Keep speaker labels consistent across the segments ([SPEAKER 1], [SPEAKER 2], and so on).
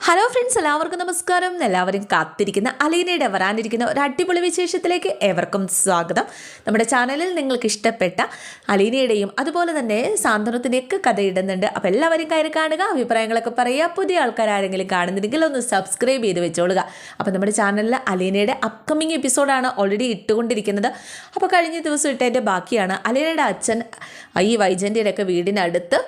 [SPEAKER 1] Hello friends എല്ലാവർക്കും നമസ്കാരം. എല്ലാവരും കാത്തിരിക്കുന്ന അലീനയുടെ വരാനിരിക്കുന്ന ഒരു അടിപൊളി വിശേഷത്തിലേക്ക് ഏവർക്കും സ്വാഗതം. നമ്മുടെ ചാനലിൽ നിങ്ങൾക്ക് ഇഷ്ടപ്പെട്ട അലീനയുടെയും അതുപോലെ തന്നെ സാന്ത്വനത്തിന്റെയൊക്കെ കഥ ഇടുന്നുണ്ട് അപ്പോൾ എല്ലാവരും കയറി കാണുക അഭിപ്രായങ്ങളൊക്കെ പറയുക പുതിയ ആൾക്കാർ ആരെങ്കിലും കാണുന്നുണ്ടെങ്കിൽ ഒന്ന് സബ്സ്ക്രൈബ് ചെയ്ത് വെച്ചോളുക. അപ്പോൾ നമ്മുടെ ചാനലിൽ അലീനയുടെ അപ്കമിങ് എപ്പിസോഡാണ് ഓൾറെഡി ഇട്ടുകൊണ്ടിരിക്കുന്നത്. അപ്പോൾ കഴിഞ്ഞ ദിവസം ഇട്ടതിന്റെ ബാക്കിയാണ് അലീനയുടെ അച്ഛൻ ഈ വൈജന്റെ വീടിനടുത്ത്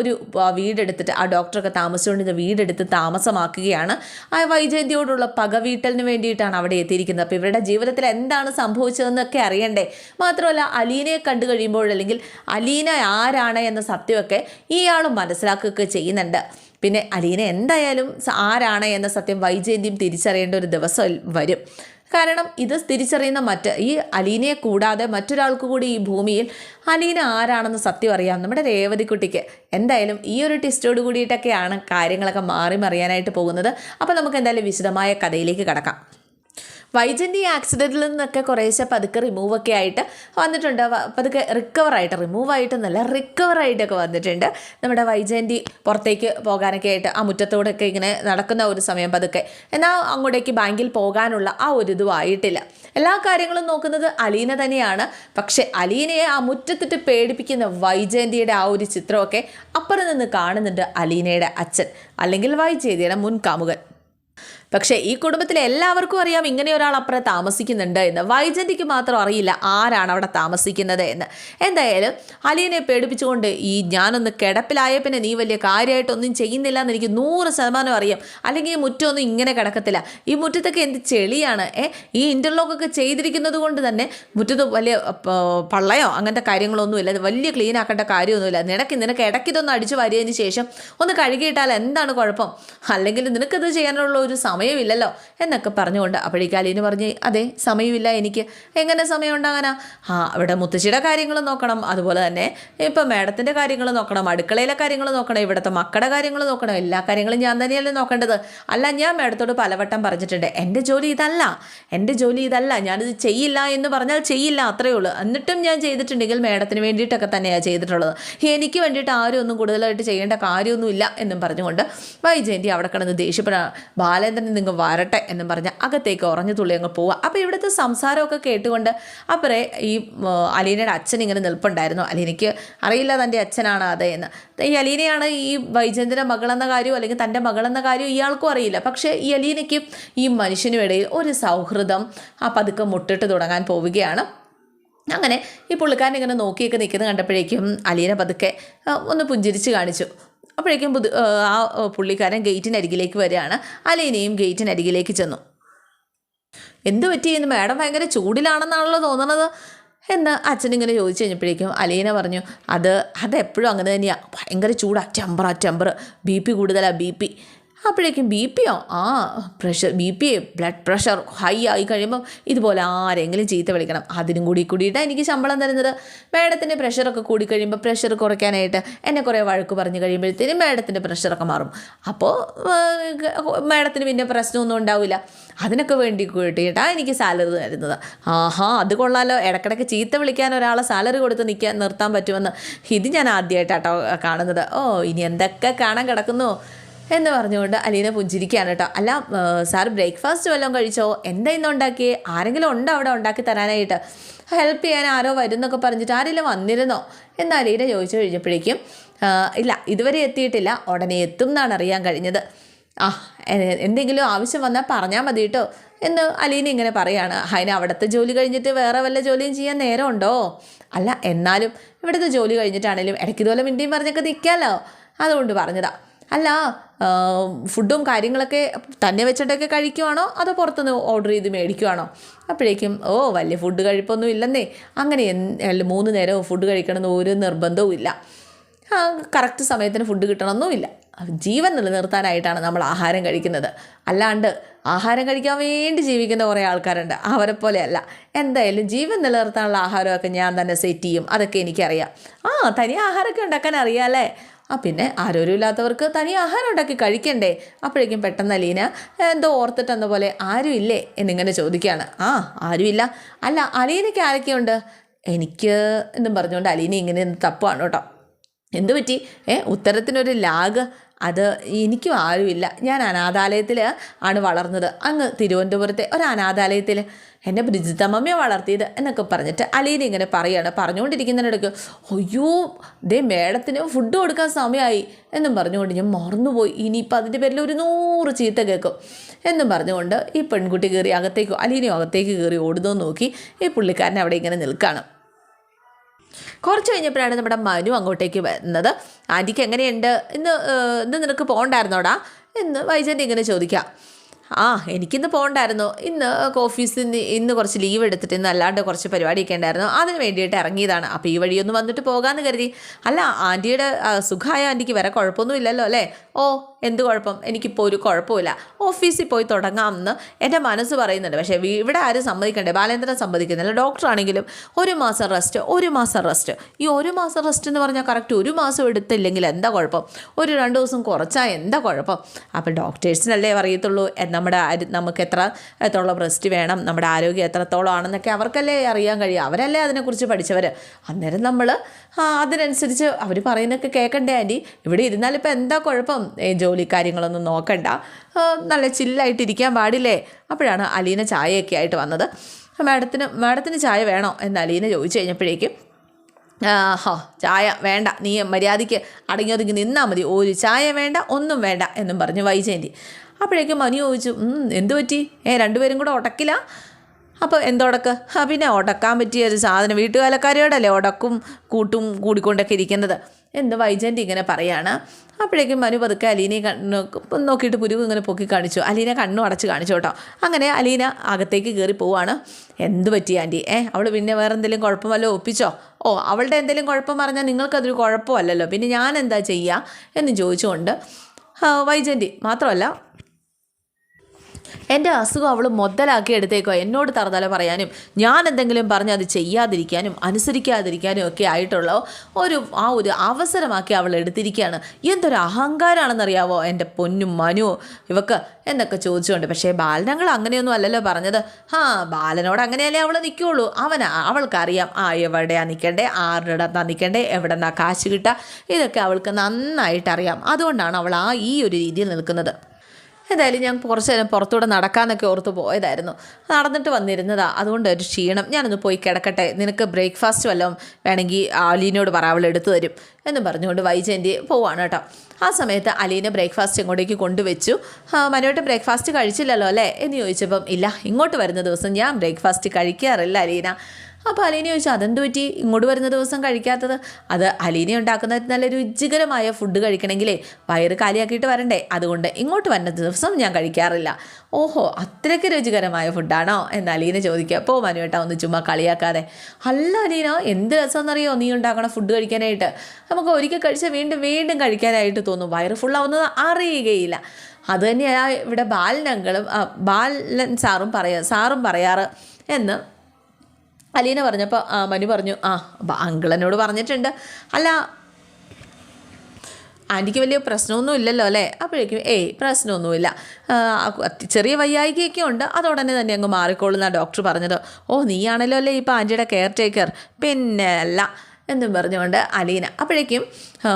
[SPEAKER 1] ഒരു വീടെടുത്തിട്ട് ആ ഡോക്ടറൊക്കെ താമസിച്ചുകൊണ്ടിരുന്ന വീടെടുത്ത് താമസമാക്കുകയാണ്. ആ വൈജയന്തിയോടുള്ള പക വീട്ടലിന് വേണ്ടിയിട്ടാണ് അവിടെ എത്തിയിരിക്കുന്നത്. അപ്പോൾ ഇവരുടെ ജീവിതത്തിൽ എന്താണ് സംഭവിച്ചതെന്നൊക്കെ അറിയണ്ടേ. മാത്രമല്ല അലീനയെ കണ്ടു കഴിയുമ്പോൾ അല്ലെങ്കിൽ അലീന ആരാണ് എന്ന സത്യമൊക്കെ ഇയാളും മനസ്സിലാക്കുകയൊക്കെ ചെയ്യുന്നുണ്ട്. പിന്നെ അലീന എന്തായാലും ആരാണ് എന്ന സത്യം വൈജയന്തിയും തിരിച്ചറിയേണ്ട ഒരു ദിവസം വരും. കാരണം ഇത് തിരിച്ചറിയുന്ന മറ്റ് ഈ അലീനയെ കൂടാതെ മറ്റൊരാൾക്ക് കൂടി ഈ ഭൂമിയിൽ അലീന ആരാണെന്ന് സത്യം അറിയാം. നമ്മുടെ രേവതിക്കുട്ടിക്ക് എന്തായാലും ഈ ഒരു ടെസ്റ്റോട് കൂടിയിട്ടൊക്കെയാണ് കാര്യങ്ങളൊക്കെ മാറി മറിയാനായിട്ട് പോകുന്നത്. അപ്പോൾ നമുക്ക് എന്തായാലും വിശദമായ കഥയിലേക്ക് കടക്കാം. വൈജന്റെ ഈ ആക്സിഡന്റിൽ നിന്നൊക്കെ കുറേശ്ശെ പതുക്കെ റിമൂവ് ഒക്കെ ആയിട്ട് വന്നിട്ടുണ്ട്. പതുക്കെ റിക്കവറായിട്ട് റിമൂവ് ആയിട്ടൊന്നല്ല റിക്കവർ ആയിട്ടൊക്കെ വന്നിട്ടുണ്ട്. നമ്മുടെ വൈജയന്തി പുറത്തേക്ക് പോകാനൊക്കെ ആയിട്ട് ആ മുറ്റത്തോടൊക്കെ ഇങ്ങനെ നടക്കുന്ന ഒരു സമയം പതുക്കെ. എന്നാൽ അങ്ങോട്ടേക്ക് ബാങ്കിൽ പോകാനുള്ള ആ ഒരു ഇതും ആയിട്ടില്ല. എല്ലാ കാര്യങ്ങളും നോക്കുന്നത് അലീന തന്നെയാണ്. പക്ഷേ അലീനയെ ആ മുറ്റത്തിട്ട് പേടിപ്പിക്കുന്ന വൈജയന്തിയുടെ ആ ഒരു ചിത്രമൊക്കെ അപ്പുറം നിന്ന് കാണുന്നുണ്ട് അലീനയുടെ അച്ഛൻ. അല്ലെങ്കിൽ വൈജയന്തിയുടെ മുൻ കാമുകൻ പക്ഷേ ഈ കുടുംബത്തിലെ എല്ലാവർക്കും അറിയാം ഇങ്ങനെ ഒരാൾ അപ്പുറം താമസിക്കുന്നുണ്ട് എന്ന്. വൈജന്തിക്ക് മാത്രം അറിയില്ല ആരാണ് അവിടെ താമസിക്കുന്നത് എന്ന്. എന്തായാലും അലീനെ പേടിപ്പിച്ചുകൊണ്ട് ഈ ഞാനൊന്ന് കിടപ്പിലായ പിന്നെ നീ വലിയ കാര്യമായിട്ടൊന്നും ചെയ്യുന്നില്ല എന്ന് എനിക്ക് നൂറ് ശതമാനം അറിയാം. അല്ലെങ്കിൽ ഈ മുറ്റമൊന്നും ഇങ്ങനെ കിടക്കത്തില്ല. ഈ മുറ്റത്തൊക്കെ എന്ത് ചെളിയാണ്? ഏ ഈ ഇന്റർലോക്കൊക്കെ ചെയ്തിരിക്കുന്നത് കൊണ്ട് തന്നെ മുറ്റത്ത് വലിയ പള്ളയോ അങ്ങനത്തെ കാര്യങ്ങളൊന്നുമില്ല. വലിയ ക്ലീൻ ആക്കേണ്ട കാര്യമൊന്നുമില്ല. നിനക്ക് നിനക്ക് ഇടയ്ക്ക് ഇതൊന്ന് അടിച്ചു വാരിയതിന് ശേഷം ഒന്ന് കഴുകിയിട്ടാൽ എന്താണ് കുഴപ്പം? അല്ലെങ്കിൽ നിനക്കിത് ചെയ്യാനുള്ള ഒരു സമയമില്ലല്ലോ എന്നൊക്കെ പറഞ്ഞുകൊണ്ട് അപ്പോഴേക്കും അലീന് പറഞ്ഞ് അതെ സമയമില്ല എനിക്ക്. എങ്ങനെ സമയം ഉണ്ടാകാനാ ആ അവിടെ മുത്തശ്ശിയുടെ കാര്യങ്ങൾ നോക്കണം. അതുപോലെ തന്നെ ഇപ്പം മേഡത്തിന്റെ കാര്യങ്ങൾ നോക്കണം. അടുക്കളയിലെ കാര്യങ്ങൾ നോക്കണം. ഇവിടുത്തെ മക്കളുടെ കാര്യങ്ങൾ നോക്കണം. എല്ലാ കാര്യങ്ങളും ഞാൻ തന്നെയല്ലേ നോക്കേണ്ടത്. അല്ല ഞാൻ മേഡത്തോട് പലവട്ടം പറഞ്ഞിട്ടുണ്ട് എന്റെ ജോലി ഇതല്ല. എന്റെ ജോലി ഇതല്ല. ഞാനിത് ചെയ്യില്ല എന്ന് പറഞ്ഞാൽ ചെയ്യില്ല അത്രയേ ഉള്ളൂ. എന്നിട്ടും ഞാൻ ചെയ്തിട്ടുണ്ടെങ്കിൽ മേഡത്തിന് വേണ്ടിയിട്ടൊക്കെ തന്നെയാണ് ചെയ്തിട്ടുള്ളത്. എനിക്ക് വേണ്ടിയിട്ട് ആരും ഒന്നും കൂടുതലായിട്ട് ചെയ്യേണ്ട കാര്യമൊന്നുമില്ല എന്നും പറഞ്ഞുകൊണ്ട് വൈജയന്തി അവിടെ കിടന്ന് ദേഷ്യപ്പെടാ. ബാലേന്ദ്രൻ നിങ്ങൾ വരട്ടെ എന്നും പറഞ്ഞ് അകത്തേക്ക് ഉറഞ്ഞു തുള്ളി അങ്ങ് പോവുക. അപ്പോൾ ഇവിടുത്തെ സംസാരമൊക്കെ കേട്ടുകൊണ്ട് അപ്പറേ ഈ അലീനയുടെ അച്ഛൻ ഇങ്ങനെ നിൽപ്പുണ്ടായിരുന്നു. അലീനയ്ക്ക് അറിയില്ല തന്റെ അച്ഛനാണ് അതെ എന്ന്. ഈ അലീനയാണ് ഈ വൈജന്തിന്റെ മകളെന്ന കാര്യവും അല്ലെങ്കിൽ തന്റെ മകളെന്ന കാര്യവും ഇയാൾക്കും അറിയില്ല. പക്ഷേ ഈ അലീനയ്ക്ക് ഈ മനുഷ്യനും ഇടയിൽ ഒരു സൗഹൃദം ആ പതുക്കെ മുട്ടിട്ട് തുടങ്ങാൻ പോവുകയാണ്. അങ്ങനെ ഈ പുള്ളിക്കാരൻ ഇങ്ങനെ നോക്കിയൊക്കെ നിൽക്കുന്നത് കണ്ടപ്പോഴേക്കും അലീന പതുക്കെ ഒന്ന് പുഞ്ചിരിച്ച് കാണിച്ചു. അപ്പോഴേക്കും പുതു ആ, പുള്ളിക്കാരൻ ഗേറ്റിനരികിലേക്ക് വരികയാണ്. അലീനയും ഗേറ്റിനരികിലേക്ക് ചെന്നു. എന്ത് പറ്റി? എന്ന് മാഡം ഭയങ്കര ചൂടിലാണെന്നാണല്ലോ തോന്നണത്. എന്ന് അച്ഛൻ ഇങ്ങനെ ചോദിച്ചു കഴിഞ്ഞപ്പോഴേക്കും അലീന പറഞ്ഞു അത് അതെപ്പോഴും അങ്ങനെ തന്നെയാണ് ഭയങ്കര ചൂടാ. ടെമ്പറാ ടെമ്പർ ബി പി കൂടുതലാണ് ബി പി. അപ്പോഴേക്കും ബി പിയോ ആ pressure B P blood pressure high ആയി കഴിയുമ്പം ഇതുപോലെ ആരെങ്കിലും ചീത്ത വിളിക്കണം. അതിനും കൂടി കൂടിയിട്ടാണ് എനിക്ക് ശമ്പളം തരുന്നത്. മാഡത്തിന്റെ പ്രഷറൊക്കെ കൂടി കഴിയുമ്പോൾ പ്രഷർ കുറയ്ക്കാനായിട്ട് എന്നെ കുറേ വഴക്ക് പറഞ്ഞു കഴിയുമ്പോഴത്തേനും മാഡത്തിന്റെ പ്രഷറൊക്കെ മാറും. അപ്പോൾ മാഡത്തിന് പിന്നെ പ്രശ്നമൊന്നും ഉണ്ടാവില്ല. അതിനൊക്കെ വേണ്ടി കൂട്ടിയിട്ടാണ് എനിക്ക് സാലറി തരുന്നത്. ആഹാ അത് കൊള്ളാലോ. ഇടയ്ക്കിടയ്ക്ക് ചീത്ത വിളിക്കാൻ ഒരാളെ സാലറി കൊടുത്ത് നിൽക്കാൻ നിർത്താൻ പറ്റുമെന്ന് ഇത് ഞാൻ ആദ്യമായിട്ടാട്ടോ കാണുന്നത്. ഓ ഇനി എന്തൊക്കെ കാണാൻ കിടക്കുന്നു? എന്ന് പറഞ്ഞുകൊണ്ട് അലീന പുഞ്ചിരിക്കുകയാണ് കേട്ടോ. അല്ല സാർ ബ്രേക്ക്ഫാസ്റ്റ് വല്ലതും കഴിച്ചോ? എന്താ ഇന്ന് ഉണ്ടാക്കിയേ? ആരെങ്കിലും ഉണ്ടോ അവിടെ ഉണ്ടാക്കി തരാനായിട്ട്? ഹെൽപ്പ് ചെയ്യാൻ ആരോ വരുന്നൊക്കെ പറഞ്ഞിട്ട് ആരെങ്കിലും വന്നിരുന്നോ? എന്ന് അലീന ചോദിച്ചു കഴിഞ്ഞപ്പോഴേക്കും ഇല്ല ഇതുവരെ എത്തിയിട്ടില്ല. ഉടനെ എത്തും എന്നാണ് അറിയാൻ കഴിഞ്ഞത്. ആ എന്തെങ്കിലും ആവശ്യം വന്നാൽ പറഞ്ഞാൽ മതി കേട്ടോ എന്ന് അലീന ഇങ്ങനെ പറയാണ്. അതിന് അവിടുത്തെ ജോലി കഴിഞ്ഞിട്ട് വേറെ വല്ല ജോലിയും ചെയ്യാൻ നേരമുണ്ടോ അല്ല എന്നാലും ഇവിടുത്തെ ജോലി കഴിഞ്ഞിട്ടാണെങ്കിലും ഇടയ്ക്ക് ഇതുപോലെ മിണ്ടിയും പറഞ്ഞൊക്കെ നിൽക്കാമല്ലോ അതുകൊണ്ട് പറഞ്ഞതാ. അല്ല ഫുഡും കാര്യങ്ങളൊക്കെ തന്നെ വെച്ചിട്ടൊക്കെ കഴിക്കുവാണോ? അതോ പുറത്തുനിന്ന് ഓർഡർ ചെയ്ത് മേടിക്കുവാണോ? അപ്പോഴേക്കും ഓ വലിയ ഫുഡ് കഴിപ്പൊന്നും ഇല്ലെന്നേ. അങ്ങനെ മൂന്ന് നേരം ഫുഡ് കഴിക്കണമെന്ന് ഒരു നിർബന്ധവും ഇല്ല. കറക്റ്റ് സമയത്തിന് ഫുഡ് കിട്ടണമെന്നുമില്ല ജീവൻ നിലനിർത്താനായിട്ടാണ് നമ്മൾ ആഹാരം കഴിക്കുന്നത്. അല്ലാണ്ട് ആഹാരം കഴിക്കാൻ വേണ്ടി ജീവിക്കുന്ന കുറേ ആൾക്കാരുണ്ട്. അവരെ പോലെയല്ല എന്തായാലും ജീവൻ നിലനിർത്താനുള്ള ആഹാരമൊക്കെ ഞാൻ തന്നെ സെറ്റ് ചെയ്യും. അതൊക്കെ എനിക്കറിയാം. ആ തനി ആഹാരമൊക്കെ ഉണ്ടാക്കാൻ അറിയാമല്ലേ ആ പിന്നെ ആരോരുമില്ലാത്തവർക്ക് തനി ആഹാരം ഉണ്ടാക്കി കഴിക്കണ്ടേ? അപ്പോഴേക്കും പെട്ടെന്ന് അലീന എന്തോ ഓർത്തിട്ടെന്ന പോലെ ആരുമില്ലേ? എന്നിങ്ങനെ ചോദിക്കുകയാണ്. ആ ആരുമില്ല. അല്ല അലീനയ്ക്ക് ആരൊക്കെയുണ്ട്? എനിക്ക് എന്നും പറഞ്ഞുകൊണ്ട് അലീന ഇങ്ങനെ തപ്പാണ് കേട്ടോ. എന്തു പറ്റി? ഏ ഉത്തരത്തിനൊരു ലാഗ് അത് എനിക്കും ആരുമില്ല. ഞാൻ അനാഥാലയത്തിൽ ആണ് വളർന്നത്. അങ്ങ് തിരുവനന്തപുരത്തെ ഒരു അനാഥാലയത്തിൽ എന്നെ ബ്രിജിത്തമ്മയെ വളർത്തിയത് എന്നൊക്കെ പറഞ്ഞിട്ട് അലീന ഇങ്ങനെ പറയുകയാണ് പറഞ്ഞുകൊണ്ടിരിക്കുന്നതിനിടയ്ക്ക് അയ്യോ ദേ മേഡത്തിന് ഫുഡ് കൊടുക്കാൻ സമയമായി എന്നും പറഞ്ഞുകൊണ്ട് ഞാൻ മറന്നുപോയി. ഇനിയിപ്പോൾ അതിന്റെ പേരിൽ ഒരു നൂറ് ചീത്ത കേൾക്കും എന്നും പറഞ്ഞുകൊണ്ട് ഈ പെൺകുട്ടി കയറി അകത്തേക്ക് അലീനയും അകത്തേക്ക് കയറി ഓടുന്നു നോക്കി ഈ പുള്ളിക്കാരൻ അവിടെ ഇങ്ങനെ നിൽക്കുകയാണ് കുറച്ച് കഴിഞ്ഞപ്പോഴാണ് നമ്മുടെ മനു അങ്ങോട്ടേക്ക് വരുന്നത്. ആന്റിക്ക് എങ്ങനെയുണ്ട്? ഇന്ന് ഇന്ന് നിനക്ക് പോകണ്ടായിരുന്നോടാ എന്ന് വൈജന്റെ ഇങ്ങനെ ചോദിക്കാം ആ എനിക്കിന്ന് പോകണ്ടായിരുന്നു ഇന്ന് ഓഫീസിൽ നിന്ന് ഇന്ന് കുറച്ച് ലീവ് എടുത്തിട്ട് ഇന്ന് അല്ലാണ്ട് കുറച്ച് പരിപാടിയൊക്കെ ഉണ്ടായിരുന്നു. അതിന് വേണ്ടിയിട്ട് ഇറങ്ങിയതാണ്. അപ്പോൾ ഈ വഴിയൊന്ന് വന്നിട്ട് പോകാമെന്ന് കരുതി. അല്ല ആന്റിയുടെ സുഖമായ ആന്റിക്ക് വേറെ കുഴപ്പമൊന്നും ഇല്ലല്ലോ അല്ലേ? ഓ എന്ത് കുഴപ്പം? എനിക്കിപ്പോൾ ഒരു കുഴപ്പമില്ല ഓഫീസിൽ പോയി തുടങ്ങാമെന്ന് എന്റെ മനസ്സ് പറയുന്നുണ്ട്. പക്ഷേ ഇവിടെ ആരും സമ്മതിക്കണ്ടേ? ബാലേന്ദ്രൻ സമ്മതിക്കുന്നില്ല. ഡോക്ടറാണെങ്കിലും ഒരു മാസം റെസ്റ്റ് ഒരു മാസം റെസ്റ്റ് ഈ ഒരു മാസം റെസ്റ്റ് എന്ന് പറഞ്ഞാൽ കറക്റ്റ് ഒരു മാസം എടുത്തില്ലെങ്കിൽ എന്താ കുഴപ്പം? ഒരു രണ്ട് ദിവസം കുറച്ചാൽ എന്താ കുഴപ്പം? അപ്പോൾ ഡോക്ടേഴ്സിനല്ലേ അറിയത്തുള്ളൂ നമ്മുടെ നമുക്ക് എത്ര എത്രത്തോളം റെസ്റ്റ് വേണം? നമ്മുടെ ആരോഗ്യം എത്രത്തോളം ആണെന്നൊക്കെ അവർക്കല്ലേ അറിയാൻ കഴിയും. അവരല്ലേ അതിനെക്കുറിച്ച് പഠിച്ചവർ അന്നേരം നമ്മൾ അതിനനുസരിച്ച് അവർ പറയുന്നൊക്കെ കേൾക്കണ്ടേ ആന്റി? ഇവിടെ ഇരുന്നാലിപ്പോൾ എന്താ കുഴപ്പം? ഏ, ജോലി കാര്യങ്ങളൊന്നും നോക്കണ്ട. നല്ല ചില്ലായിട്ടിരിക്കാൻ പാടില്ലേ? അപ്പോഴാണ് അലീന ചായയൊക്കെ ആയിട്ട് വന്നത്. മാഡത്തിന് മാഡത്തിന് ചായ വേണോ എന്ന് അലീന ചോദിച്ചു കഴിഞ്ഞപ്പോഴേക്കും ഹോ ചായ വേണ്ട. നീ മര്യാദയ്ക്ക് അടങ്ങി ഒതുങ്ങി നിന്നാൽ മതി. ഒരു ചായ വേണ്ട ഒന്നും വേണ്ട എന്നും പറഞ്ഞു വൈജയന്തി. അപ്പോഴേക്കും മനു ചോദിച്ചു എന്ത് പറ്റി? ഏ രണ്ടുപേരും കൂടെ ഉടക്കില്ല അപ്പോൾ എന്തോടക്ക് ആ പിന്നെ ഉടക്കാൻ പറ്റിയ ഒരു സാധനം വീട്ടുകാലക്കാരോടല്ലേ ഉടക്കും കൂട്ടും കൂടിക്കൊണ്ടൊക്കെ ഇരിക്കുന്നത്. എന്ന് വൈജയന്തി ഇങ്ങനെ പറയാണ്. അപ്പോഴേക്കും മനു പതുക്കെ അലീനയെ കണ്ണു നോക്കിയിട്ട് പുരുവ് ഇങ്ങനെ പൊക്കി കാണിച്ചു. അലീന കണ്ണു അടച്ച് കാണിച്ചു കേട്ടോ. അങ്ങനെ അലീന അകത്തേക്ക് കയറി പോവാണ്. എന്ത് പറ്റി ആന്റി ഏ അവൾ പിന്നെ വേറെ എന്തെങ്കിലും കുഴപ്പം ഒപ്പിച്ചോ? ഓ അവളുടെ എന്തെങ്കിലും കുഴപ്പം പറഞ്ഞാൽ നിങ്ങൾക്കതൊരു കുഴപ്പമല്ലല്ലോ. പിന്നെ ഞാൻ എന്താ ചെയ്യുക എന്ന് ചോദിച്ചുകൊണ്ട് വൈജയന്തി മാത്രമല്ല എന്റെ അസുഖം അവൾ മുതലാക്കി എടുത്തേക്കോ? എന്നോട് തറതല പറയാനും ഞാൻ എന്തെങ്കിലും പറഞ്ഞ് അത് ചെയ്യാതിരിക്കാനും അനുസരിക്കാതിരിക്കാനും ഒക്കെ ആയിട്ടുള്ള ഒരു ആ ഒരു അവസരമാക്കി അവൾ എടുത്തിരിക്കുകയാണ്. എന്തൊരു അഹങ്കാരമാണെന്നറിയാവോ എന്റെ പൊന്നും മനുവോ ഇവക്ക് എന്നൊക്കെ ചോദിച്ചുകൊണ്ട്. പക്ഷേ ബാലനങ്ങൾ അങ്ങനെയൊന്നും അല്ലല്ലോ പറഞ്ഞത്. ആ ബാലനോട് അങ്ങനെയല്ലേ അവൾ നിൽക്കുള്ളൂ അവന് അവൾക്കറിയാം. ആ എവിടെയാണ് നിൽക്കേണ്ടേ ആരുടെ നിൽക്കണ്ടേ എവിടെ നിന്നാ കാശ് കിട്ടുക ഇതൊക്കെ അവൾക്ക് നന്നായിട്ടറിയാം. അതുകൊണ്ടാണ് അവൾ ആ ഈ ഒരു രീതിയിൽ നിൽക്കുന്നത്. എന്തായാലും ഞാൻ കുറച്ച് നേരം പുറത്തൂടെ നടക്കാമെന്നൊക്കെ ഓർത്ത് പോയതായിരുന്നു. നടന്നിട്ട് വന്നിരുന്നതാ. അതുകൊണ്ട് ഒരു ക്ഷീണം. ഞാനൊന്ന് പോയി കിടക്കട്ടെ. നിനക്ക് ബ്രേക്ക്ഫാസ്റ്റ് വല്ലതും വേണമെങ്കിൽ അലീനോട് പറ അവൾ എടുത്തു തരും എന്ന് പറഞ്ഞുകൊണ്ട് വൈജയന്തി പോവാണ് കേട്ടോ. ആ സമയത്ത് അലീന ബ്രേക്ക്ഫാസ്റ്റ് ഇങ്ങോട്ടേക്ക് കൊണ്ടുവച്ചു. ആ, മനുവായിട്ട് ബ്രേക്ക്ഫാസ്റ്റ് കഴിച്ചില്ലല്ലോ അല്ലേ? എന്ന് ചോദിച്ചപ്പം ഇല്ല ഇങ്ങോട്ട് വരുന്ന ദിവസം ഞാൻ ബ്രേക്ക്ഫാസ്റ്റ് കഴിക്കാറില്ല അലീന. അപ്പോൾ അലീന ചോദിച്ചു അതെന്ത് പറ്റി? ഇങ്ങോട്ട് വരുന്ന ദിവസം കഴിക്കാത്തത്? അത് അലീന ഉണ്ടാക്കുന്ന നല്ല രുചികരമായ ഫുഡ് കഴിക്കണമെങ്കിലേ വയറ് കാലിയാക്കിയിട്ട് വരണ്ടേ? അതുകൊണ്ട് ഇങ്ങോട്ട് വരുന്ന ദിവസം ഞാൻ കഴിക്കാറില്ല. ഓഹോ അത്രയ്ക്ക് രുചികരമായ ഫുഡാണോ എന്ന് അലീന ചോദിക്കുക. അപ്പോൾ മനുവേട്ടാ ഒന്ന് ചുമ്മാ കളിയാക്കാതെ. അല്ല അലീന എന്ത് രസമെന്നറിയോ നീ ഉണ്ടാക്കണ ഫുഡ് കഴിക്കാനായിട്ട്? നമുക്ക് ഒരിക്കൽ കഴിച്ചാൽ വീണ്ടും വീണ്ടും കഴിക്കാനായിട്ട് തോന്നും. വയറ് ഫുള്ളാവുന്നത് അറിയുകയില്ല. അത് തന്നെയാണ് ഇവിടെ ബാലനങ്ങളും ബാലൻ സാറും പറയാ സാറും പറയാറ്. എന്ന് അലീന പറഞ്ഞപ്പോൾ മനു പറഞ്ഞു ആ അങ്കിളനോട് പറഞ്ഞിട്ടുണ്ട്. അല്ല ആന്റിക്ക് വലിയ പ്രശ്നമൊന്നും ഇല്ലല്ലോ അല്ലേ? അപ്പോഴേക്കും ഏയ് പ്രശ്നമൊന്നുമില്ല. ചെറിയ വയ്യായികയൊക്കെ ഉണ്ട്. അതോടനെ തന്നെ അങ്ങ് മാറിക്കോളുന്ന ഡോക്ടർ പറഞ്ഞത്. ഓ നീയാണല്ലോ അല്ലേ ഇപ്പോൾ ആന്റിയുടെ കെയർ ടേക്കർ പിന്നെ അല്ല എന്നും പറഞ്ഞുകൊണ്ട് അലീന അപ്പോഴേക്കും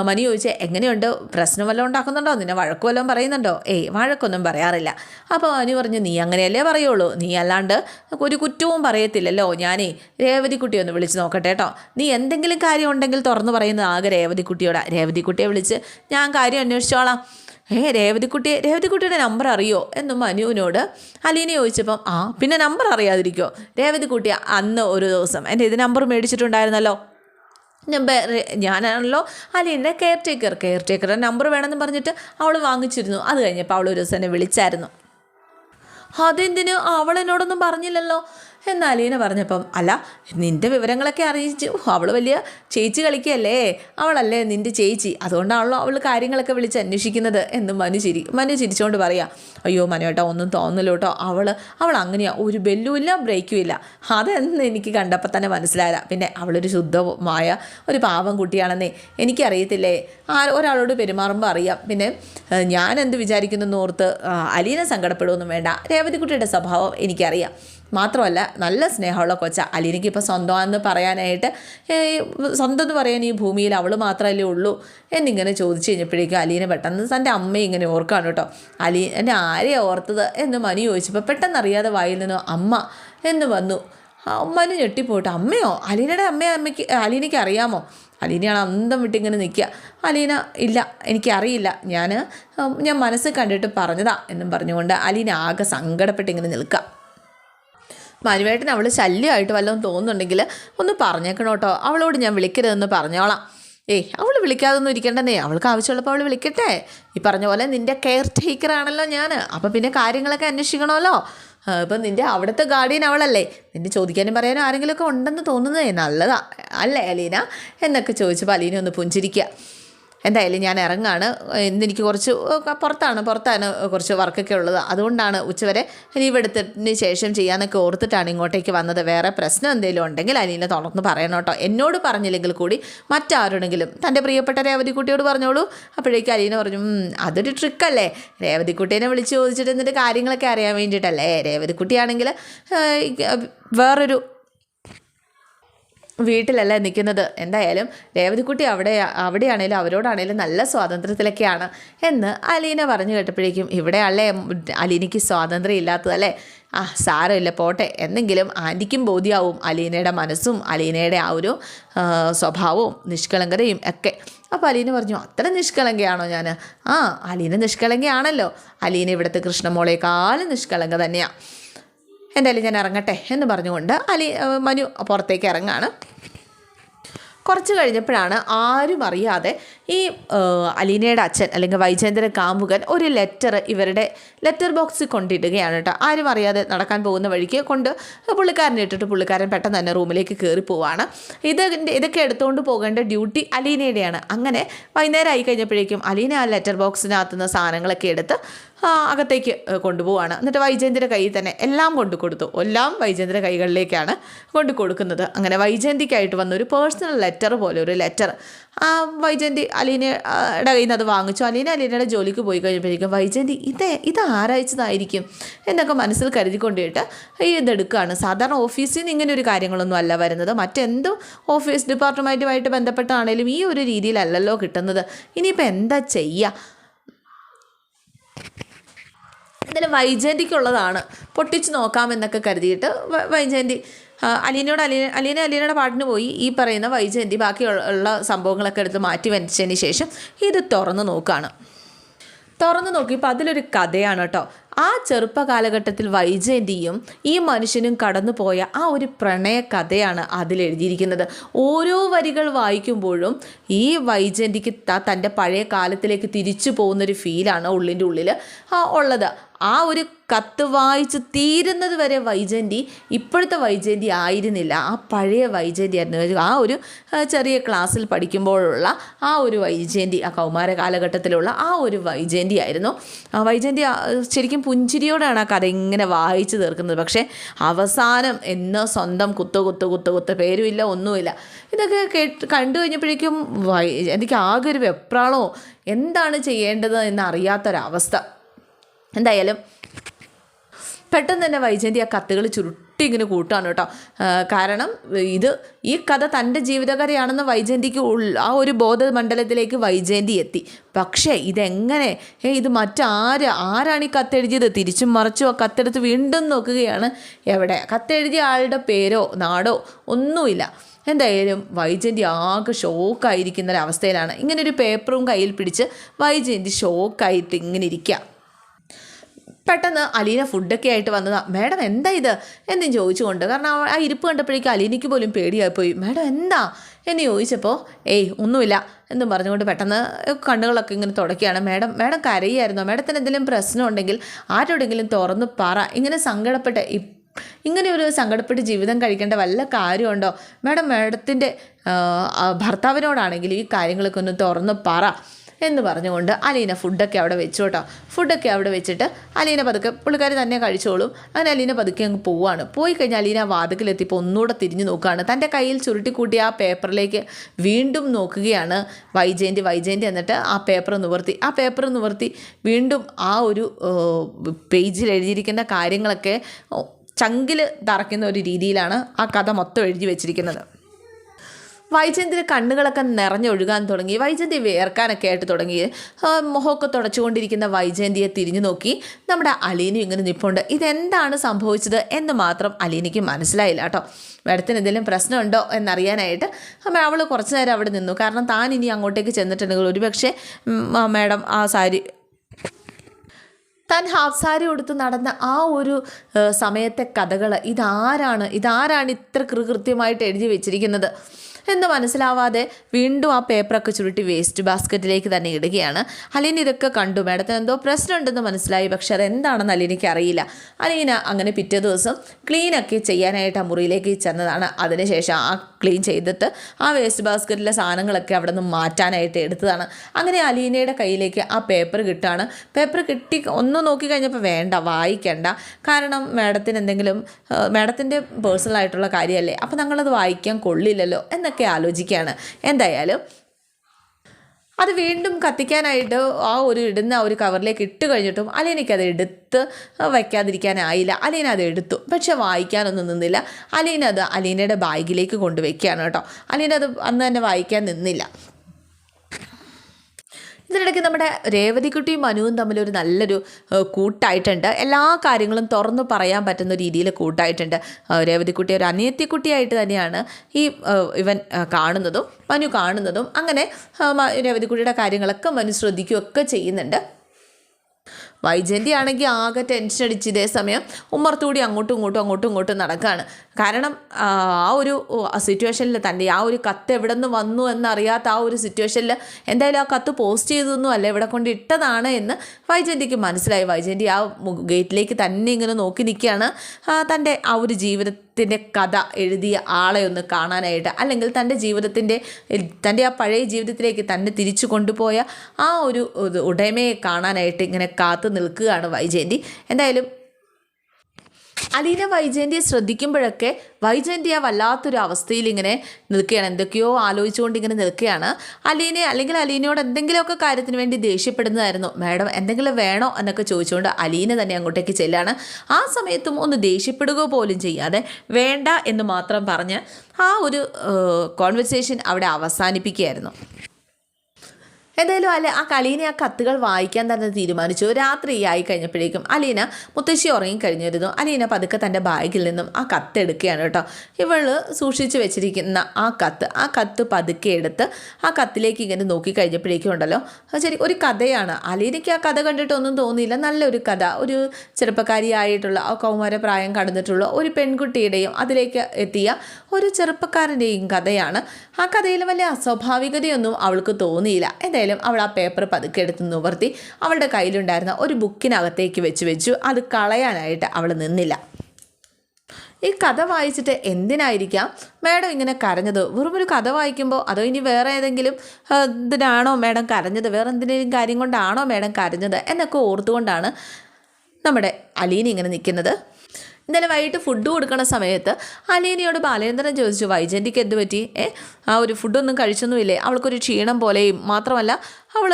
[SPEAKER 1] മനു ചോദിച്ചേ എങ്ങനെയുണ്ട്? പ്രശ്നം വല്ലതും ഉണ്ടാക്കുന്നുണ്ടോ? നിന്നെ വഴക്ക് വല്ലതും പറയുന്നുണ്ടോ? ഏയ് വഴക്കൊന്നും പറയാറില്ല. അപ്പോൾ മനു പറഞ്ഞു നീ അങ്ങനെയല്ലേ പറയുള്ളൂ? നീ അല്ലാണ്ട് ഒരു കുറ്റവും പറയത്തില്ലല്ലോ. ഞാനേ രേവതിക്കുട്ടി ഒന്ന് വിളിച്ച് നോക്കട്ടെ കേട്ടോ നീ എന്തെങ്കിലും കാര്യം ഉണ്ടെങ്കിൽ തുറന്നു പറയുന്നത് ആകെ രേവതിക്കുട്ടിയോടാ. രേവതിക്കുട്ടിയെ വിളിച്ച് ഞാൻ കാര്യം അന്വേഷിച്ചോളാം. ഏ രേവതിക്കുട്ടിയെ? രേവതിക്കുട്ടിയുടെ നമ്പർ അറിയോ? എന്നും മനുവിനോട് അലീനെ ചോദിച്ചപ്പം ആ പിന്നെ നമ്പർ അറിയാതിരിക്കോ? രേവതിക്കുട്ടി അന്ന് ഒരു ദിവസം എന്റെ ഇത് നമ്പർ മേടിച്ചിട്ടുണ്ടായിരുന്നല്ലോ. നമ്പർ ഞാനാണല്ലോ അലീന്റെ കെയർ ടേക്കർ കെയർ ടേക്കറുടെ നമ്പർ വേണമെന്ന് പറഞ്ഞിട്ട് അവൾ വാങ്ങിച്ചിരുന്നു. അത് കഴിഞ്ഞപ്പോൾ അവൾ ഒരു ദിവസം എന്നെ വിളിച്ചായിരുന്നു. അതെന്തിന്? അവൾ എന്നോടൊന്നും പറഞ്ഞില്ലല്ലോ. എന്ന് അലീന പറഞ്ഞപ്പം അല്ല നിന്റെ വിവരങ്ങളൊക്കെ അറിയിച്ചു അവൾ വലിയ ചേച്ചി കളിക്കുകയല്ലേ അവളല്ലേ നിന്റെ ചേച്ചി. അതുകൊണ്ടാണല്ലോ അവൾ കാര്യങ്ങളൊക്കെ വിളിച്ച് അന്വേഷിക്കുന്നത് എന്ന് മനു ചിരി മനു ചിരിച്ചുകൊണ്ട് പറയാം. അയ്യോ മനുവേട്ടോ ഒന്നും തോന്നില്ല കേട്ടോ. അവൾ അവൾ അങ്ങനെയാ. ഒരു ബെല്ലുമില്ല ബ്രേക്കും ഇല്ല. അതെന്ന് എനിക്ക് കണ്ടപ്പോൾ തന്നെ മനസ്സിലായതാ. പിന്നെ അവളൊരു ശുദ്ധമായ ഒരു പാവം കുട്ടിയാണെന്നേ എനിക്കറിയത്തില്ലേ? ആ ഒരാളോട് പെരുമാറുമ്പോൾ അറിയാം. പിന്നെ ഞാൻ എന്ത് വിചാരിക്കുന്നു ഓർത്ത് അലീന സങ്കടപ്പെടുമൊന്നും വേണ്ട. രേവതി കുട്ടിയുടെ സ്വഭാവം എനിക്കറിയാം. മാത്രമല്ല നല്ല സ്നേഹമുള്ള കൊച്ച. അലീനയ്ക്ക് ഇപ്പോൾ സ്വന്തമാണെന്ന് പറയാനായിട്ട് സ്വന്തം എന്ന് പറയാൻ ഈ ഭൂമിയിൽ അവൾ മാത്രമല്ലേ ഉള്ളൂ എന്നിങ്ങനെ ചോദിച്ചു കഴിഞ്ഞപ്പോഴേക്കും അലീന പെട്ടെന്ന് തന്റെ അമ്മയെ ഇങ്ങനെ ഓർക്കാണ് കേട്ടോ. അലീ എന്നെ ആരെയാണ് ഓർത്തത്? എന്ന് മനു ചോദിച്ചപ്പോൾ പെട്ടെന്ന് അറിയാതെ വായിൽ നിന്ന് അമ്മ എന്ന് വന്നു. മനു ഞെട്ടിപ്പോയിട്ട് അമ്മയോ? അലീനയുടെ അമ്മയെ അമ്മയ്ക്ക് അലീനയ്ക്ക് അറിയാമോ? അലീനയാണ് അന്തം വിട്ടിങ്ങനെ നിൽക്കുക. അലീന ഇല്ല എനിക്കറിയില്ല. ഞാൻ ഞാൻ മനസ്സ് കണ്ടിട്ട് പറഞ്ഞതാ എന്നും പറഞ്ഞുകൊണ്ട് അലീന ആകെ സങ്കടപ്പെട്ട് ഇങ്ങനെ നിൽക്കുക. മനുവേട്ടൻ അവൾ ശല്യമായിട്ട് വല്ലതും തോന്നുന്നുണ്ടെങ്കിൽ ഒന്ന് പറഞ്ഞേക്കണം കേട്ടോ. അവളോട് ഞാൻ വിളിക്കരുതെന്ന് പറഞ്ഞോളാം. ഏയ് അവൾ വിളിക്കാതൊന്നും ഇരിക്കണ്ടെന്നേ. അവൾക്ക് ആവശ്യമുള്ളപ്പോൾ അവൾ വിളിക്കട്ടെ. ഈ പറഞ്ഞ പോലെ നിന്റെ കെയർ ടേക്കർ ആണല്ലോ ഞാൻ അപ്പം പിന്നെ കാര്യങ്ങളൊക്കെ അന്വേഷിക്കണമല്ലോ. ഇപ്പം നിന്റെ അവിടുത്തെ ഗാർഡിയൻ അവളല്ലേ. നിന്നെ ചോദിക്കാനും പറയാനും ആരെങ്കിലുമൊക്കെ ഉണ്ടെന്ന് തോന്നുന്നതേ നല്ലതാ. അല്ലേ അലീന? എന്നൊക്കെ ചോദിച്ചപ്പോൾ അലീന ഒന്ന് പുഞ്ചിരിക്കുക എന്തായാലും ഞാൻ ഇറങ്ങാണ്. ഇന്ന് എനിക്ക് കുറച്ച് പുറത്താണ് പുറത്താണ് കുറച്ച് വർക്കൊക്കെ ഉള്ളത്. അതുകൊണ്ടാണ് ഉച്ചവരെ ലീവ് എടുത്തതിന് ശേഷം ചെയ്യാമെന്നൊക്കെ ഓർത്തിട്ടാണ് ഇങ്ങോട്ടേക്ക് വന്നത്. വേറെ പ്രശ്നം എന്തെങ്കിലും ഉണ്ടെങ്കിൽ അലീന തുറന്ന് പറയണം കേട്ടോ. എന്നോട് പറഞ്ഞില്ലെങ്കിൽ കൂടി മറ്റാരോടെങ്കിലും തന്റെ പ്രിയപ്പെട്ട രേവതിക്കുട്ടിയോട് പറഞ്ഞോളൂ. അപ്പോഴേക്കും അലീന പറഞ്ഞു അതൊരു ട്രിക്കല്ലേ? രേവതിക്കുട്ടീനെ വിളിച്ച് ചോദിച്ചിട്ട് എന്നിട്ട് കാര്യങ്ങളൊക്കെ അറിയാൻ വേണ്ടിയിട്ടല്ലേ? രേവതിക്കുട്ടിയാണെങ്കിൽ വേറൊരു വീട്ടിലല്ല നിൽക്കുന്നത്? എന്തായാലും രേവതിക്കുട്ടി അവിടെ അവിടെയാണേലും അവരോടാണേലും നല്ല സ്വാതന്ത്ര്യത്തിലൊക്കെയാണ് എന്ന് അലീന പറഞ്ഞു കേട്ടപ്പോഴേക്കും ഇവിടെ അല്ലേ? അലീനയ്ക്ക് സ്വാതന്ത്ര്യം ഇല്ലാത്തതല്ലേ ആ സാരമില്ല പോട്ടെ. എന്നെങ്കിലും ആന്റിക്കും ബോധ്യമാവും അലീനയുടെ മനസ്സും അലീനയുടെ ആ ഒരു സ്വഭാവവും നിഷ്കളങ്കതയും ഒക്കെ. അപ്പോൾ അലീന പറഞ്ഞു അത്ര നിഷ്കളങ്കയാണോ ഞാൻ ആ അലീന നിഷ്കളങ്കയാണല്ലോ. അലീന ഇവിടുത്തെ കൃഷ്ണമോളേക്കാളും നിഷ്കളങ്ക തന്നെയാണ് എന്തായാലും ഞാൻ ഇറങ്ങട്ടെ എന്ന് പറഞ്ഞുകൊണ്ട് അലി മനു പുറത്തേക്ക് ഇറങ്ങാണ്. കുറച്ച് കഴിഞ്ഞപ്പോഴാണ് ആരും അറിയാതെ ഈ അലീനയുടെ അച്ഛൻ അല്ലെങ്കിൽ വൈജേന്ദ്രൻ കാമുകൻ ഒരു ലെറ്റർ ഇവരുടെ ലെറ്റർ ബോക്സിൽ കൊണ്ടിടുകയാണ് കേട്ടോ. ആരും അറിയാതെ നടക്കാൻ പോകുന്ന വഴിക്ക് കൊണ്ട് പുള്ളിക്കാരനെ ഇട്ടിട്ട് പുള്ളിക്കാരൻ പെട്ടെന്ന് തന്നെ റൂമിലേക്ക് കയറി പോവാണ്. ഇത് ഇതൊക്കെ എടുത്തുകൊണ്ട് പോകേണ്ട ഡ്യൂട്ടി അലീനയുടെയാണ്. അങ്ങനെ വൈകുന്നേരം ആയി കഴിഞ്ഞപ്പോഴേക്കും അലീന ആ ലെറ്റർ ബോക്സിനകത്തുനിന്ന് സാധനങ്ങളൊക്കെ എടുത്ത് അകത്തേക്ക് കൊണ്ടുപോവാണ്. എന്നിട്ട് വൈജയന്തിന്റെ കയ്യിൽ തന്നെ എല്ലാം കൊണ്ടു കൊടുത്തു. എല്ലാം വൈജയന്തിന്റെ കൈകളിലേക്കാണ് കൊണ്ടു കൊടുക്കുന്നത്. അങ്ങനെ വൈജയന്തിക്കായിട്ട് വന്ന ഒരു പേഴ്സണൽ ലെറ്റർ പോലെ ഒരു ലെറ്റർ. ആ വൈജയന്തി അലീനയുടെ കയ്യിൽ നിന്ന് അത് വാങ്ങിച്ചു. അലീന അലീനയുടെ ജോലിക്ക് പോയി കഴിഞ്ഞപ്പോഴേക്കും വൈജയന്തി ഇതേ ഇത് ആരായിച്ചതായിരിക്കും? എന്നൊക്കെ മനസ്സിൽ കരുതിക്കൊണ്ടിട്ട് ഇതെടുക്കുകയാണ് സാധാരണ ഓഫീസിൽ നിന്ന് ഇങ്ങനെ ഒരു കാര്യങ്ങളൊന്നും അല്ല വരുന്നത്. മറ്റെന്തും ഓഫീസ് ഡിപ്പാർട്ട്മെന്റുമായിട്ട് ബന്ധപ്പെട്ടാണേലും ഈ ഒരു രീതിയിലല്ലല്ലോ കിട്ടുന്നത്. ഇനിയിപ്പോൾ എന്താ ചെയ്യുക എന്തായാലും വൈജയന്തിക്കുള്ളതാണ്. പൊട്ടിച്ച് നോക്കാമെന്നൊക്കെ കരുതിയിട്ട് വൈജയന്തി. അലീനയോട് അലീന അലീന അലീനയുടെ പാട്ടിന് പോയി ഈ പറയുന്ന വൈജയന്തി ബാക്കിയുള്ള സംഭവങ്ങളൊക്കെ എടുത്ത് മാറ്റി വെച്ചതിന് ശേഷം ഇത് തുറന്നു നോക്കുകയാണ് തുറന്നു നോക്കിയപ്പോൾ അതിലൊരു കഥയാണ് കേട്ടോ. ആ ചെറുപ്പ കാലഘട്ടത്തിൽ വൈജയന്തിയും ഈ മനുഷ്യനും കടന്നുപോയ ആ ഒരു പ്രണയ കഥയാണ് അതിലെഴുതിയിരിക്കുന്നത് ഓരോ വരികൾ വായിക്കുമ്പോഴും ഈ വൈജയന്തിക്ക് തന്റെ പഴയ കാലത്തിലേക്ക് തിരിച്ചു പോകുന്നൊരു ഫീലാണ് ഉള്ളിന്റെ ഉള്ളിൽ ഉള്ളത്. ആ ഒരു കത്ത് വായിച്ച് തീരുന്നത് വരെ വൈജയന്തി ഇപ്പോഴത്തെ വൈജയന്തി ആയിരുന്നില്ല. ആ പഴയ വൈജയന്തി ആയിരുന്നു. ആ ഒരു ചെറിയ ക്ലാസ്സിൽ പഠിക്കുമ്പോഴുള്ള ആ ഒരു വൈജയന്തി ആ കൗമാര കാലഘട്ടത്തിലുള്ള ആ ഒരു വൈജയന്തി ആയിരുന്നു. ആ വൈജയന്തി ശരിക്കും പുഞ്ചിരിയോടാണ് ആ കഥ ഇങ്ങനെ വായിച്ചു തീർക്കുന്നത്. പക്ഷേ അവസാനം എന്നോ സ്വന്തം കുത്തു കുത്തു കുത്തു കുത്ത് പേരുമില്ല ഒന്നുമില്ല. ഇതൊക്കെ കേട്ട് കണ്ടു കഴിഞ്ഞപ്പോഴേക്കും വൈ എനിക്ക് ആകെ ഒരു വെപ്രാളോ എന്താണ് ചെയ്യേണ്ടത് എന്നറിയാത്തൊരവസ്ഥ. എന്തായാലും പെട്ടെന്ന് തന്നെ വൈജയന്തി ആ കത്തുകൾ ചുരുട്ടി ഇങ്ങനെ കൂട്ടാണ് കേട്ടോ. കാരണം ഇത് ഈ കഥ തന്റെ ജീവിതകഥയാണെന്ന് വൈജയന്തിക്ക് ആ ഒരു ബോധമണ്ഡലത്തിലേക്ക് വൈജയന്തി എത്തി. പക്ഷേ ഇതെങ്ങനെ? ഏ ഇത് മറ്റാര്? ആരാണ് ഈ കത്തെഴുതിയത്? തിരിച്ചും മറിച്ചും ആ കത്തെടുത്ത് വീണ്ടും നോക്കുകയാണ്. എവിടെ? കത്തെഴുതിയ ആളുടെ പേരോ നാടോ ഒന്നുമില്ല. എന്തായാലും വൈജയന്തി ആകെ ഷോക്കായിരിക്കുന്ന ഇങ്ങനെ ഒരു പേപ്പറും കയ്യിൽ പിടിച്ച് വൈജയന്തി ഷോക്കായിട്ട് ഇങ്ങനെ ഇരിക്കുക. പെട്ടെന്ന് അലീന ഫുഡൊക്കെ ആയിട്ട് വന്നതാ മാഡം എന്താ ഇത്? എന്നും ചോദിച്ചുകൊണ്ട് കാരണം ആ ഇരിപ്പ് കണ്ടപ്പോഴേക്കും അലീനയ്ക്ക് പോലും പേടിയായിപ്പോയി മാഡം എന്താ? എന്ന് ചോദിച്ചപ്പോൾ ഏയ് ഒന്നുമില്ല എന്നും പറഞ്ഞുകൊണ്ട് പെട്ടെന്ന് കണ്ണുകളൊക്കെ ഇങ്ങനെ തുടക്കുകയാണ് മാഡം മാഡം കരയായിരുന്നോ? മാഡത്തിന് എന്തെങ്കിലും പ്രശ്നം ഉണ്ടെങ്കിൽ ആരോടെങ്കിലും തുറന്ന് പറ. ഇങ്ങനെ സങ്കടപ്പെട്ട് ഇങ്ങനെ ഒരു സങ്കടപ്പെട്ട് ജീവിതം കഴിക്കേണ്ട വല്ല കാര്യമുണ്ടോ? മാഡം മാഡത്തിന്റെ ഭർത്താവിനോടാണെങ്കിൽ ഈ കാര്യങ്ങളൊക്കെ ഒന്ന് തുറന്ന് പറ. എന്ന് പറഞ്ഞുകൊണ്ട് അലീന ഫുഡൊക്കെ അവിടെ വെച്ചു കേട്ടോ. ഫുഡൊക്കെ അവിടെ വെച്ചിട്ട് അലീന പതുക്കെ പുള്ളിക്കാരി തന്നെ കഴിച്ചോളും. അങ്ങനെ അലീന പതുക്കെ അങ്ങ് പോവാണ്. പോയി കഴിഞ്ഞാൽ അലീന വാതകിലെത്തിയപ്പോൾ ഒന്നുകൂടെ തിരിഞ്ഞു നോക്കുകയാണ് തന്റെ കയ്യിൽ ചുരുട്ടിക്കൂട്ടി ആ പേപ്പറിലേക്ക് വീണ്ടും നോക്കുകയാണ് വൈജയന്തി. വൈജയന്തി എന്നിട്ട് ആ പേപ്പർ നിവർത്തി. ആ പേപ്പർ നിവർത്തി വീണ്ടും ആ ഒരു പേജിൽ എഴുതിയിരിക്കുന്ന കാര്യങ്ങളൊക്കെ ചങ്കിൽ തറയ്ക്കുന്ന ഒരു രീതിയിലാണ് ആ കഥ മൊത്തം എഴുതി വെച്ചിരിക്കുന്നത്. വൈജയന്തിന് കണ്ണുകളൊക്കെ നിറഞ്ഞൊഴുകാൻ തുടങ്ങി. വൈജയന്തി വേർക്കാനൊക്കെ ആയിട്ട് തുടങ്ങി. മുഖമൊക്കെ തുടച്ചുകൊണ്ടിരിക്കുന്ന വൈജയന്തിയെ തിരിഞ്ഞു നോക്കി. നമ്മുടെ അലീനും ഇങ്ങനെ നിൽപ്പുണ്ട് ഇതെന്താണ് സംഭവിച്ചത് എന്ന് മാത്രം അലീനയ്ക്ക് മനസ്സിലായില്ല കേട്ടോ. മേഡത്തിന് എന്തെങ്കിലും പ്രശ്നമുണ്ടോ എന്നറിയാനായിട്ട് അവൾ കുറച്ച് നേരം അവിടെ നിന്നു. കാരണം താൻ ഇനി അങ്ങോട്ടേക്ക് ചെന്നിട്ടുണ്ടെങ്കിൽ ഒരുപക്ഷെ മാഡം ആ സാരി താൻ ഹാഫ് സാരി ഉടുത്ത് നടന്ന ആ ഒരു സമയത്തെ കഥകൾ ഇതാരാണ്? ഇതാരാണ് ഇത്ര കൃകൃത്യമായിട്ട് എഴുതി വെച്ചിരിക്കുന്നത്? എന്ന് മനസ്സിലാവാതെ വീണ്ടും ആ പേപ്പറൊക്കെ ചുരുട്ടി വേസ്റ്റ് ബാസ്ക്കറ്റിലേക്ക് തന്നെ ഇടുകയാണ്. അലീന ഇതൊക്കെ കണ്ടു. മാഡത്തിന് എന്തോ പ്രശ്നമുണ്ടെന്ന് മനസ്സിലായി. പക്ഷെ അതെന്താണെന്ന് അലീനയ്ക്ക് അറിയില്ല. അലീന അങ്ങനെ പിറ്റേ ദിവസം ക്ലീനൊക്കെ ചെയ്യാനായിട്ട് ആ മുറിയിലേക്ക് ചെന്നതാണ്. അതിനുശേഷം ആ ക്ലീൻ ചെയ്തിട്ട് ആ വേസ്റ്റ് ബാസ്ക്കറ്റിലെ സാധനങ്ങളൊക്കെ അവിടെ നിന്ന് മാറ്റാനായിട്ട് എടുത്തതാണ്. അങ്ങനെ അലീനയുടെ കയ്യിലേക്ക് ആ പേപ്പർ കിട്ടുകയാണ് പേപ്പർ കിട്ടി ഒന്ന് നോക്കി കഴിഞ്ഞപ്പോൾ വേണ്ട വായിക്കണ്ട. കാരണം മാഡത്തിന് എന്തെങ്കിലും മാഡത്തിന്റെ പേഴ്സണലായിട്ടുള്ള കാര്യമല്ലേ? അപ്പോൾ ഞങ്ങളത് വായിക്കാൻ കൊള്ളില്ലല്ലോ എന്നൊക്കെ ആലോചിക്കുകയാണ് എന്തായാലും അത് വീണ്ടും കത്തിക്കാനായിട്ട് ആ ഒരു ഇടുന്ന ആ ഒരു കവറിലേക്ക് ഇട്ട് കഴിഞ്ഞിട്ടും അലീനയ്ക്ക് അത് എടുത്ത് വയ്ക്കാതിരിക്കാനായില്ല അലീന അത് എടുത്തു. പക്ഷെ വായിക്കാനൊന്നും നിന്നില്ല. അലീന അത് അലീനയുടെ ബാഗിലേക്ക് കൊണ്ടുവയ്ക്കുകയാണ് കേട്ടോ. അലീന അത് അന്ന് തന്നെ വായിക്കാൻ നിന്നില്ല. ഇതിനിടയ്ക്ക് നമ്മുടെ രേവതിക്കുട്ടിയും മനുവും തമ്മിലൊരു നല്ലൊരു കൂട്ടായിട്ടുണ്ട്. എല്ലാ കാര്യങ്ങളും തുറന്നു പറയാൻ പറ്റുന്ന രീതിയിൽ കൂട്ടായിട്ടുണ്ട്. രേവതിക്കുട്ടി ഒരു അനിയത്തിക്കുട്ടിയായിട്ട് തന്നെയാണ് ഈ ഇവൻ കാണുന്നതും മനു കാണുന്നതും. അങ്ങനെ രേവതിക്കുട്ടിയുടെ കാര്യങ്ങളൊക്കെ മനു ശ്രദ്ധിക്കുകയൊക്കെ ചെയ്യുന്നുണ്ട്. വൈജയന്തി ആണെങ്കിൽ ആകെ ടെൻഷൻ അടിച്ച് ഇതേ സമയം ഉമ്മർത്തൂടി അങ്ങോട്ടും ഇങ്ങോട്ടും അങ്ങോട്ടും ഇങ്ങോട്ടും നടക്കുകയാണ് കാരണം ആ ഒരു സിറ്റുവേഷനിൽ തന്നെ ആ ഒരു കത്ത് എവിടെ നിന്ന് വന്നു എന്നറിയാത്ത ആ ഒരു സിറ്റുവേഷനിൽ എന്തായാലും ആ കത്ത് പോസ്റ്റ് ചെയ്തൊന്നും അല്ല ഇവിടെ കൊണ്ട് ഇട്ടതാണ് എന്ന് വൈജയന്തിക്ക് മനസ്സിലായി. വൈജയന്തി ആ ഗേറ്റിലേക്ക് തന്നെ ഇങ്ങനെ നോക്കി നിൽക്കുകയാണ്. തന്റെ ആ ഒരു ജീവിതത്തിന്റെ കഥ എഴുതിയ ആളെ ഒന്ന് കാണാനായിട്ട് അല്ലെങ്കിൽ തന്റെ ജീവിതത്തിന്റെ തന്റെ ആ പഴയ ജീവിതത്തിലേക്ക് തന്നെ തിരിച്ചു കൊണ്ടുപോയ ആ ഒരു ഉടമയെ കാണാനായിട്ട് ഇങ്ങനെ കാത്തു നിൽക്കുകയാണ് വൈജയന്തി. എന്തായാലും അലീന വൈജയന്തിയെ ശ്രദ്ധിക്കുമ്പോഴൊക്കെ വൈജയന്തി ആ വല്ലാത്തൊരു അവസ്ഥയിൽ ഇങ്ങനെ നിൽക്കുകയാണ്. എന്തൊക്കെയോ ആലോചിച്ചുകൊണ്ട് ഇങ്ങനെ നിൽക്കുകയാണ്. അലീനെ അല്ലെങ്കിൽ അലീനയോട് എന്തെങ്കിലുമൊക്കെ കാര്യത്തിന് വേണ്ടി ദേഷ്യപ്പെടുന്നതായിരുന്നു. മാഡം എന്തെങ്കിലും വേണോ? എന്നൊക്കെ ചോദിച്ചുകൊണ്ട് അലീന തന്നെ അങ്ങോട്ടേക്ക് ചെല്ലാണ്. ആ സമയത്തും ഒന്ന് ദേഷ്യപ്പെടുക പോലും ചെയ്യാതെ വേണ്ട എന്ന് മാത്രം പറഞ്ഞ് ആ ഒരു കോൺവെർസേഷൻ അവിടെ അവസാനിപ്പിക്കുകയായിരുന്നു. എന്തായാലും അല്ല ആ കലീനെ ആ കത്തുകൾ വായിക്കാൻ തന്നെ തീരുമാനിച്ചു. രാത്രി ആയി കഴിഞ്ഞപ്പോഴേക്കും അലീന മുത്തശ്ശി ഉറങ്ങിക്കഴിഞ്ഞിരുന്നു. അലീന പതുക്കെ തന്റെ ബാഗിൽ നിന്നും ആ കത്ത് എടുക്കുകയാണ് കേട്ടോ. ഇവൾ സൂക്ഷിച്ചു വെച്ചിരിക്കുന്ന ആ കത്ത് ആ കത്ത് പതുക്കെ എടുത്ത് ആ കത്തിലേക്ക് ഇങ്ങനെ നോക്കി കഴിഞ്ഞപ്പോഴേക്കും ഉണ്ടല്ലോ ശരി ഒരു കഥയാണ്. അലീനയ്ക്ക് ആ കഥ കണ്ടിട്ടൊന്നും തോന്നിയില്ല. നല്ലൊരു കഥ. ഒരു ചെറുപ്പക്കാരിയായിട്ടുള്ള ആ കൗമാരപ്രായം കടന്നിട്ടുള്ള ഒരു പെൺകുട്ടിയുടെയും അതിലേക്ക് എത്തിയ ഒരു ചെറുപ്പക്കാരന്റെയും കഥയാണ്. ആ കഥയിൽ വലിയ അസ്വാഭാവികതയൊന്നും അവൾക്ക് തോന്നിയില്ല. എന്തായാലും അവൾ ആ പേപ്പർ പതുക്കെ എടുത്ത് നിവർത്തി അവളുടെ കയ്യിലുണ്ടായിരുന്ന ഒരു ബുക്കിനകത്തേക്ക് വെച്ച് വെച്ചു. അത് കളയാനായിട്ട് അവൾ നിന്നില്ല. ഈ കഥ വായിച്ചിട്ട് എന്തിനായിരിക്കാം? മാഡം ഇങ്ങനെ കരഞ്ഞത്. വെറും ഒരു കഥ വായിക്കുമ്പോൾ അതോ ഇനി വേറെ ഏതെങ്കിലും ഇതിനാണോ മാഡം കരഞ്ഞത്? വേറെ എന്തിനേലും കാര്യം കൊണ്ടാണോ മാഡം കരഞ്ഞത്? എന്നൊക്കെ ഓർത്തുകൊണ്ടാണ് നമ്മുടെ അലീന ഇങ്ങനെ നിൽക്കുന്നത്. ഇന്നലെ വൈകിട്ട് ഫുഡ് കൊടുക്കണ സമയത്ത് അലീനയോട് ബാലേന്ദ്രൻ ചോദിച്ചു വൈജന്തിക്ക് എന്ത് പറ്റി? ഏ ആ ഒരു ഫുഡൊന്നും കഴിച്ചൊന്നുമില്ലേ? അവൾക്കൊരു ക്ഷീണം പോലെയും മാത്രമല്ല അവൾ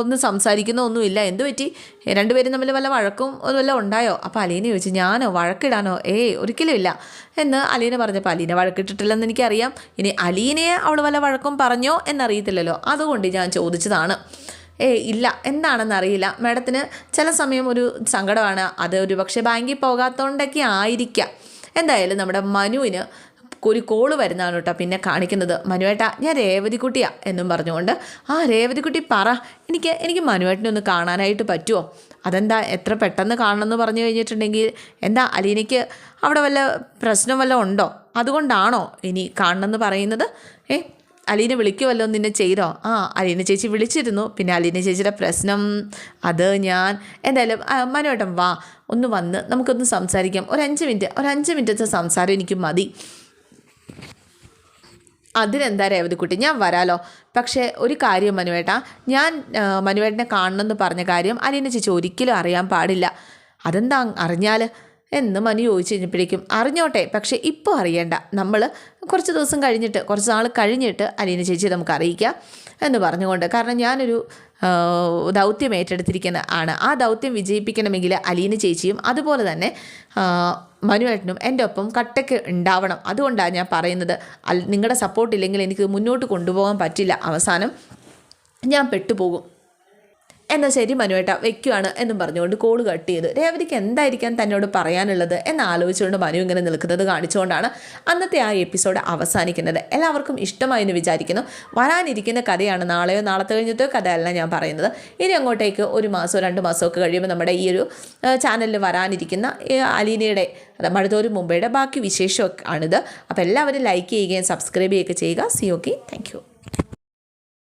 [SPEAKER 1] ഒന്ന് സംസാരിക്കുന്ന ഒന്നുമില്ല. എന്ത് പറ്റി? ഏ, രണ്ടുപേരും തമ്മിൽ വല്ല വഴക്കും വല്ല ഉണ്ടായോ? അപ്പോൾ അലീന ചോദിച്ചു ഞാനോ വഴക്കിടാനോ? ഏയ് ഒരിക്കലും ഇല്ല. എന്ന് അലീന പറഞ്ഞപ്പോൾ അലീന വഴക്കിട്ടിട്ടില്ലെന്ന് എനിക്കറിയാം. ഇനി അലീനയെ അവൾ വല്ല വഴക്കും പറഞ്ഞോ എന്നറിയത്തില്ലല്ലോ. അതുകൊണ്ട് ഞാൻ ചോദിച്ചതാണ്. ഏ ഇല്ല. എന്താണെന്ന് അറിയില്ല. മാഡത്തിന് ചില സമയം ഒരു സങ്കടമാണ്. അത് ഒരു പക്ഷേ ബാങ്കിൽ പോകാത്തതുകൊണ്ടൊക്കെ ആയിരിക്കാം. എന്തായാലും നമ്മുടെ മനുവിന് ഒരു കോൾ വരുന്നതാണ് കേട്ടോ പിന്നെ കാണിക്കുന്നത്. മനുവേട്ട ഞാൻ രേവതിക്കുട്ടിയാ എന്നും പറഞ്ഞുകൊണ്ട് ആ രേവതിക്കുട്ടി പറ. എനിക്ക് എനിക്ക് മനുവേട്ടനെ ഒന്ന് കാണാനായിട്ട് പറ്റുമോ അതെന്താ എത്ര പെട്ടെന്ന് കാണണമെന്ന് പറഞ്ഞു കഴിഞ്ഞിട്ടുണ്ടെങ്കിൽ എന്താ അലീനയ്ക്ക് അവിടെ വല്ല പ്രശ്നം വല്ലതും ഉണ്ടോ? അതുകൊണ്ടാണോ ഇനി കാണണമെന്ന് പറയുന്നത്? ഏ അലീന വിളിക്കുമല്ലോ നിന്നെ ചെയ്തോ? ആ അലീന ചേച്ചി വിളിച്ചിരുന്നു. പിന്നെ അലീന ചേച്ചിയുടെ പ്രശ്നം അത് ഞാൻ എന്തായാലും മനോട്ടം വാ ഒന്ന് വന്ന് നമുക്കൊന്ന് സംസാരിക്കാം. ഒരു അഞ്ച് മിനിറ്റ് ഒരു അഞ്ച് മിനിറ്റത്തെ സംസാരം എനിക്ക് മതി. അതിനെന്താ രേവതിക്കുട്ടി ഞാൻ വരാലോ? പക്ഷേ ഒരു കാര്യം മനുവേട്ട ഞാൻ മനുവേട്ടനെ കാണണമെന്ന് പറഞ്ഞ കാര്യം അലീന ചേച്ചി ഒരിക്കലും അറിയാൻ പാടില്ല. അതെന്താ അറിഞ്ഞാൽ എന്ന് മനു ചോദിച്ചു കഴിഞ്ഞപ്പോഴേക്കും അറിഞ്ഞോട്ടെ പക്ഷേ ഇപ്പോൾ അറിയേണ്ട. നമ്മൾ കുറച്ച് ദിവസം കഴിഞ്ഞിട്ട് കുറച്ച് നാൾ കഴിഞ്ഞിട്ട് അലീന ചേച്ചി നമുക്ക് അറിയിക്കാം എന്ന് പറഞ്ഞുകൊണ്ട് കാരണം ഞാനൊരു ദൗത്യം ഏറ്റെടുത്തിരിക്കുന്ന ആണ്. ആ ദൗത്യം വിജയിപ്പിക്കണമെങ്കിൽ അലീന ചേച്ചിയും അതുപോലെ തന്നെ മനു മനുവേട്ടനും എന്റെ ഒപ്പം കട്ടയ്ക്ക് ഉണ്ടാവണം. അതുകൊണ്ടാണ് ഞാൻ പറയുന്നത്. നിങ്ങളുടെ സപ്പോർട്ട് ഇല്ലെങ്കിൽ എനിക്ക് മുന്നോട്ട് കൊണ്ടുപോകാൻ പറ്റില്ല. അവസാനം ഞാൻ പെട്ടുപോകും. എന്നാൽ ശരി മനുവേട്ട വെക്കുവാണ് എന്നും പറഞ്ഞുകൊണ്ട് കോൾ കട്ട് ചെയ്തു രേവതിക്ക് എന്തായിരിക്കാം തന്നോട് പറയാനുള്ളത് എന്ന് ആലോചിച്ചുകൊണ്ട് മനു ഇങ്ങനെ നിൽക്കുന്നത് കാണിച്ചുകൊണ്ടാണ് അന്നത്തെ ആ എപ്പിസോഡ് അവസാനിക്കുന്നത്. എല്ലാവർക്കും ഇഷ്ടമായി എന്ന് വിചാരിക്കുന്നു. വരാനിരിക്കുന്ന കഥയാണ് നാളെയോ നാളത്തെ കഴിഞ്ഞിട്ടോ കഥയല്ല ഞാൻ പറയുന്നത്. ഇനി അങ്ങോട്ടേക്ക് ഒരു മാസമോ രണ്ട് മാസമോ ഒക്കെ കഴിയുമ്പോൾ നമ്മുടെ ഈ ഒരു ചാനലിൽ വരാനിരിക്കുന്ന അലീനയുടെ മഴതോരും മുംബൈയുടെ ബാക്കി വിശേഷമൊക്കെ ആണിത്. അപ്പോൾ എല്ലാവരും ലൈക്ക് ചെയ്യുകയും സബ്സ്ക്രൈബ് ചെയ്യുകയൊക്കെ ചെയ്യുക. C okay thank